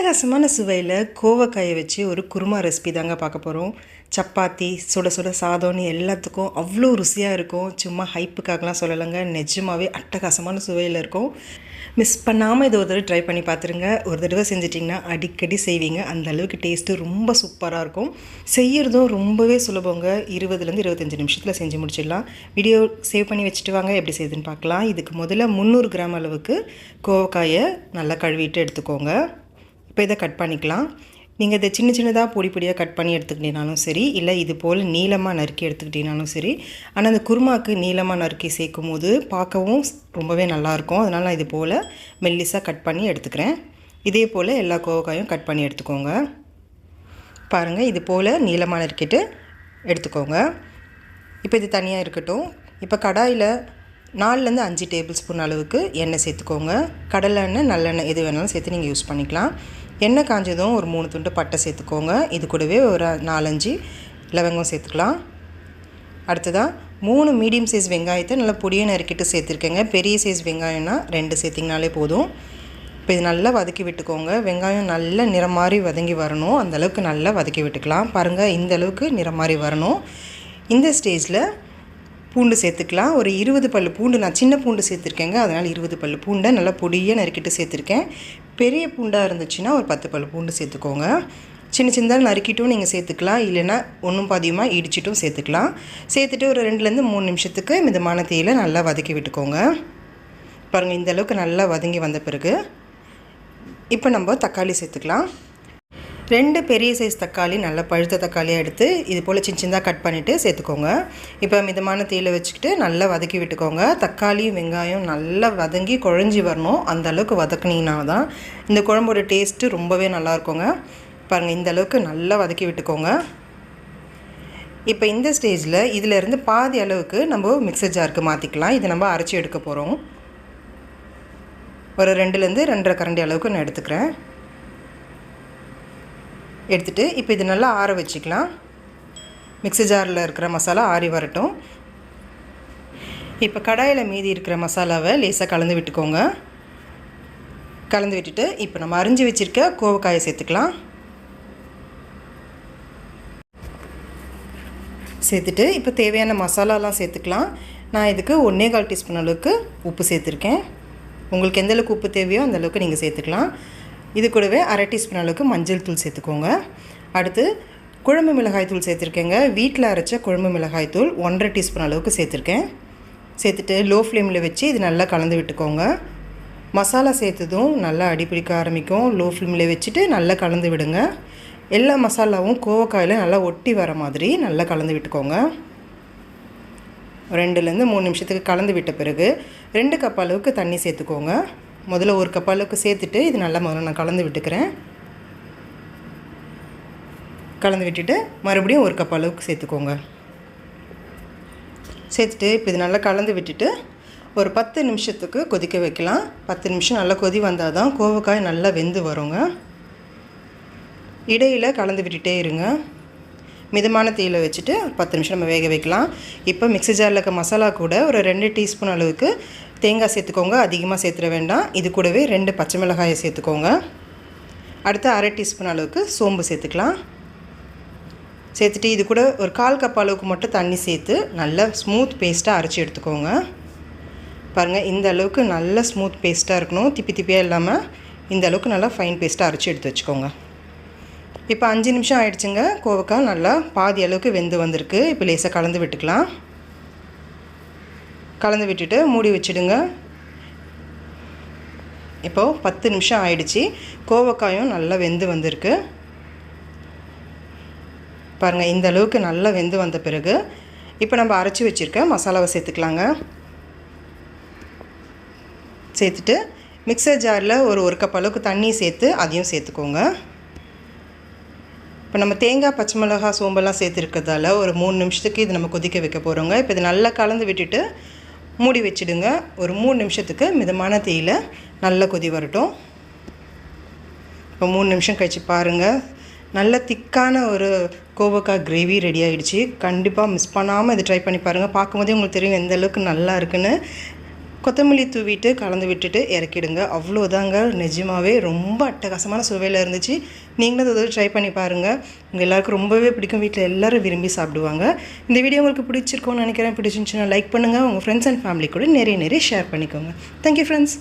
அட்டகாசமான சுவையில் கோவக்காயை வச்சு ஒரு குருமா ரெசிபி தாங்க பார்க்க போகிறோம் சப்பாத்தி சுட சுட சாதம்னு எல்லாத்துக்கும் அவ்வளோ ருசியாக இருக்கும். சும்மா ஹைப்புக்காகலாம் சொல்லலைங்க. நிஜமாகவே அட்டகாசமான சுவையில் இருக்கும். மிஸ் பண்ணாமல் இது ஒரு தடவை ட்ரை பண்ணி பார்த்துருங்க. ஒரு தடவை செஞ்சிட்டிங்கன்னா அடிக்கடி செய்வீங்க. அந்த அளவுக்கு டேஸ்ட்டு ரொம்ப சூப்பராக இருக்கும். செய்கிறதும் ரொம்பவே சுலபங்க. இருபதுலேருந்து இருபத்தஞ்சி நிமிஷத்தில் செஞ்சு முடிச்சிடலாம். வீடியோ சேவ் பண்ணி வச்சுட்டு வாங்க. எப்படி செய்யுதுன்னு பார்க்கலாம். இதுக்கு முதல்ல முந்நூறு கிராம் அளவுக்கு கோவக்காயை நல்லா கழுவிட்டு எடுத்துக்கோங்க. இப்போ இதை கட் பண்ணிக்கலாம். நீங்கள் இதை சின்ன சின்னதாக பொடி பொடியாக கட் பண்ணி எடுத்துக்கிட்டீங்கனாலும் சரி இல்லை இது போல் நீளமாக நறுக்கி எடுத்துக்கிட்டீங்கனாலும் சரி ஆனால் அந்த குருமாக்கு நீளமாக நறுக்கி சேர்க்கும் போது பார்க்கவும் ரொம்பவே நல்லாயிருக்கும். அதனால் நான் இது போல் மெல்லிஸாக கட் பண்ணி எடுத்துக்கிறேன். இதே போல் எல்லா கோவக்காயும் கட் பண்ணி எடுத்துக்கோங்க. பாருங்கள் இது போல் நீளமாக நறுக்கிட்டு எடுத்துக்கோங்க. இப்போ இது தனியாக இருக்கட்டும். இப்போ கடாயில் நாலுலேருந்து அஞ்சு டேபிள் ஸ்பூன் அளவுக்கு எண்ணெய் சேர்த்துக்கோங்க. கடலை எண்ணெய் நல்லெண்ணெய் எது வேணாலும் சேர்த்து நீங்கள் யூஸ் பண்ணிக்கலாம். எண்ணெய் காஞ்சதும் ஒரு மூணு துண்டு பட்டை சேர்த்துக்கோங்க. இது கூடவே ஒரு நாலஞ்சு லவங்கம் சேர்த்துக்கலாம். அடுத்ததாக மூணு மீடியம் சைஸ் வெங்காயத்தை நல்லா பொடியை நறுக்கிட்டு சேர்த்துருக்கேங்க. பெரிய சைஸ் வெங்காயம்னா ரெண்டு சேர்த்திங்கனாலே போதும். இப்போ இது நல்லா வதக்கி விட்டுக்கோங்க. வெங்காயம் நல்ல நிறம் மாதிரி வதங்கி வரணும். அந்தளவுக்கு நல்லா வதக்கி விட்டுக்கலாம். பாருங்கள் இந்த அளவுக்கு நிறம் மாதிரி வரணும். இந்த ஸ்டேஜில் பூண்டு சேர்த்துக்கலாம். ஒரு இருபது பல் பூண்டு நான் சின்ன பூண்டு சேர்த்துருக்கேங்க. அதனால் இருபது பல் பூண்டை நல்லா பொடியாக நறுக்கிட்டு சேர்த்துருக்கேன். பெரிய பூண்டாக இருந்துச்சுன்னா ஒரு பத்து பல் பூண்டு சேர்த்துக்கோங்க. சின்ன சின்னதாக நறுக்கிட்டும் நீங்கள் சேர்த்துக்கலாம். இல்லைன்னா ஒன்றும் பாதியமாக இடிச்சிட்டும் சேர்த்துக்கலாம். சேர்த்துட்டு ஒரு ரெண்டுலேருந்து மூணு நிமிஷத்துக்கு மிதமான தீயில் நல்லா வதக்கி விட்டுக்கோங்க. பாருங்கள் இந்த அளவுக்கு நல்லா வதங்கி வந்த பிறகு இப்போ நம்ம தக்காளி சேர்த்துக்கலாம். ரெண்டு பெரிய சைஸ் தக்காளி நல்லா பழுத்த தக்காளியாக எடுத்து இது போல் சின்ன சின்னதாக கட் பண்ணிவிட்டு சேர்த்துக்கோங்க. இப்போ மிதமான தீயில் வச்சுக்கிட்டு நல்லா வதக்கி விட்டுக்கோங்க. தக்காளி வெங்காயம் நல்லா வதங்கி குழஞ்சி வரணும். அந்த அளவுக்கு வதக்குனீங்கன்னா தான் இந்த குழம்போட டேஸ்ட்டு ரொம்பவே நல்லா இருக்குங்க. பாருங்கள் இந்த அளவுக்கு நல்லா வதக்கி விட்டுக்கோங்க. இப்போ இந்த ஸ்டேஜில் இதிலேருந்து பாதி அளவுக்கு நம்ம மிக்சர் ஜாருக்கு மாற்றிக்கலாம் இதை நம்ம அரைச்சி எடுக்க போகிறோம் ஒரு ரெண்டுலேருந்து ரெண்டரை கரண்டி அளவுக்கு நான் எடுத்துக்கிறேன். எடுத்துகிட்டு இப்போ இது நல்லா ஆற வச்சுக்கலாம். மிக்ஸி ஜாரில் இருக்கிற மசாலா ஆறி வரட்டும். இப்போ கடாயில் மீதி இருக்கிற மசாலாவை லேசாக கலந்து விட்டுக்கோங்க. கலந்து விட்டுட்டு இப்போ நம்ம அரிஞ்சு வச்சுருக்க கோவக்காயை சேர்த்துக்கலாம். சேர்த்துட்டு இப்போ தேவையான மசாலாலாம் சேர்த்துக்கலாம். நான் இதுக்கு ஒன்றே கால் டீஸ்பூன் அளவுக்கு உப்பு சேர்த்துருக்கேன். உங்களுக்கு எந்த அளவுக்கு உப்பு தேவையோ அந்த அளவுக்கு நீங்கள் சேர்த்துக்கலாம். இது கூடவே அரை டீஸ்பூன் அளவுக்கு மஞ்சள் தூள் சேர்த்துக்கோங்க. அடுத்து குழம்பு மிளகாய் தூள் சேர்த்துருக்கேங்க. வீட்டில் அரைச்ச குழம்பு மிளகாய் தூள் ஒன்றரை டீஸ்பூன் அளவுக்கு சேர்த்துருக்கேன். சேர்த்துட்டு லோ ஃப்ளேமில் வச்சு இது நல்லா கலந்து விட்டுக்கோங்க. மசாலா சேர்த்ததும் நல்லா அடிப்பிடிக்க ஆரம்பிக்கும். லோ ஃப்ளேமில் வச்சுட்டு நல்லா கலந்து விடுங்க. எல்லா மசாலாவும் கோவக்காயில் நல்லா ஒட்டி வர மாதிரி நல்லா கலந்து விட்டுக்கோங்க. ரெண்டுலேருந்து மூணு நிமிஷத்துக்கு கலந்து விட்ட பிறகு ரெண்டு கப் அளவுக்கு தண்ணி சேர்த்துக்கோங்க. முதல்ல ஒரு கப் அளவுக்கு சேர்த்துட்டு இது நல்லா முதல்ல நான் கலந்து விட்டுக்கிறேன். கலந்து விட்டுட்டு மறுபடியும் ஒரு கப் அளவுக்கு சேர்த்துக்கோங்க. சேர்த்துட்டு இப்போ இது நல்லா கலந்து விட்டுட்டு ஒரு பத்து நிமிஷத்துக்கு கொதிக்க வைக்கலாம். பத்து நிமிஷம் நல்லா கொதி வந்தால் தான் கோவக்காய் நல்லா வெந்து வருங்க. இடையில் கலந்து விட்டுட்டே இருங்க. மிதமான தீயில் வச்சுட்டு பத்து நிமிஷம் நம்ம வேக வைக்கலாம். இப்போ மிக்ஸி ஜாரில் இருக்க மசாலா கூட ஒரு ரெண்டு டீஸ்பூன் அளவுக்கு தேங்காய் சேர்த்துக்கோங்க அதிகமாக சேர்த்துட வேண்டாம். இது கூடவே ரெண்டு பச்சை மிளகாயை சேர்த்துக்கோங்க. அடுத்து அரை டீஸ்பூன் அளவுக்கு சோம்பு சேர்த்துக்கலாம். சேர்த்துட்டு இது கூட ஒரு கால் கப் அளவுக்கு மட்டும் தண்ணி சேர்த்து நல்லா ஸ்மூத் பேஸ்ட்டாக அரைச்சி எடுத்துக்கோங்க. பாருங்கள் இந்த அளவுக்கு நல்ல ஸ்மூத் பேஸ்ட்டாக இருக்கணும். திப்பி திப்பியாக இல்லாமல் இந்த அளவுக்கு நல்லா ஃபைன் பேஸ்ட்டாக அரைச்சி எடுத்து வச்சுக்கோங்க. இப்போ அஞ்சு நிமிஷம் ஆயிடுச்சுங்க. கோவக்காய் நல்லா பாதி அளவுக்கு வெந்து வந்திருக்கு. இப்போ லேசாக கலந்து விட்டுக்கலாம். கலந்து விட்டுட்டு மூடி வச்சுடுங்க. இப்போது பத்து நிமிஷம் ஆயிடுச்சு. கோவக்காயும் நல்லா வெந்து வந்திருக்கு. பாருங்கள் இந்த அளவுக்கு நல்லா வெந்து வந்த பிறகு இப்போ நம்ம அரைச்சி வச்சுருக்க மசாலாவை சேர்த்துக்கலாங்க. சேர்த்துட்டு மிக்சர் ஜாரில் ஒரு ஒரு கப் அளவுக்கு தண்ணி சேர்த்து அதையும் சேர்த்துக்கோங்க. இப்போ நம்ம தேங்காய் பச்சை மிளகா சோம்பெல்லாம் சேர்த்துருக்கிறதால ஒரு மூணு நிமிஷத்துக்கு இது நம்ம கொதிக்க வைக்க போகிறோங்க இப்போ இது நல்லா கலந்து விட்டுட்டு மூடி வச்சுடுங்க. ஒரு மூணு நிமிஷத்துக்கு மிதமான தீயில் நல்லா கொதி வரட்டும். இப்போ மூணு நிமிஷம் கழித்து பாருங்கள் நல்ல திக்கான ஒரு கோவக்காய் கிரேவி ரெடி ஆகிடுச்சு கண்டிப்பாக மிஸ் பண்ணாமல் இதை ட்ரை பண்ணி பாருங்கள் பார்க்கும்போதே உங்களுக்கு தெரியும் எந்த அளவுக்கு நல்லா இருக்குன்னு. கொத்தமல்லி தூவிட்டு கலந்து விட்டுட்டு இறக்கிடுங்க. அவ்வளோதாங்க நிஜமாவே ரொம்ப அட்டகாசமான சுவையில் இருந்துச்சு. நீங்களும் அதை ட்ரை பண்ணி பாருங்கள் உங்கள் எல்லாருக்கும் ரொம்பவே பிடிக்கும். வீட்டில் எல்லாரும் விரும்பி சாப்பிடுவாங்க. இந்த வீடியோ உங்களுக்கு பிடிச்சிருக்கோன்னு நினைக்கிறேன். பிடிச்சிருந்துச்சுன்னா லைக் பண்ணுங்கள் உங்கள் ஃப்ரெண்ட்ஸ் அண்ட் ஃபேமிலி கூட நிறைய நிறைய ஷேர் பண்ணிக்கோங்க. Thank you friends